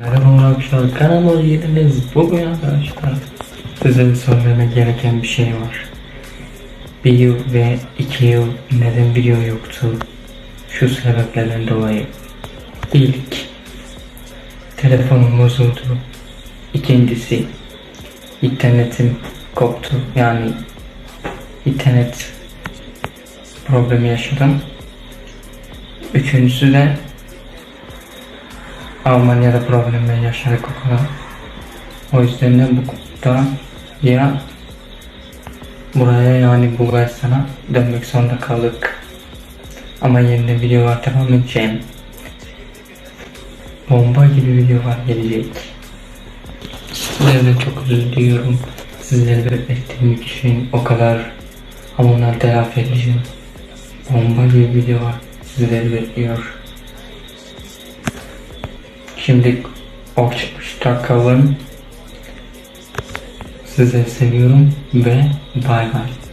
Merhaba arkadaşlar kanalıma hoş geldiniz. Bugün arkadaşlar size söylememe gereken bir şey var. Bir yıl ve iki yıl neden video yoktu? Şu sebeplerden dolayı. İlk, telefonum bozuldu. İkincisi, internetim koptu. Yani internet problemi yaşadım. Üçüncüsü de Almanya'da problemler yaşadık o kadar. O yüzden de bu da ya buraya yani Bulgaristan'a dönmek zorunda kaldık. Ama yeniden videolar devam edeceğim. Bomba gibi videolar gelecek. Sizlerden çok özür diliyorum. Sizleri beklettiğim için o kadar ama onları telafi edeceğim. Bomba gibi videolar sizleri bekliyor. Şimdi hoşça kalın. Sizi seviyorum ve bay bay.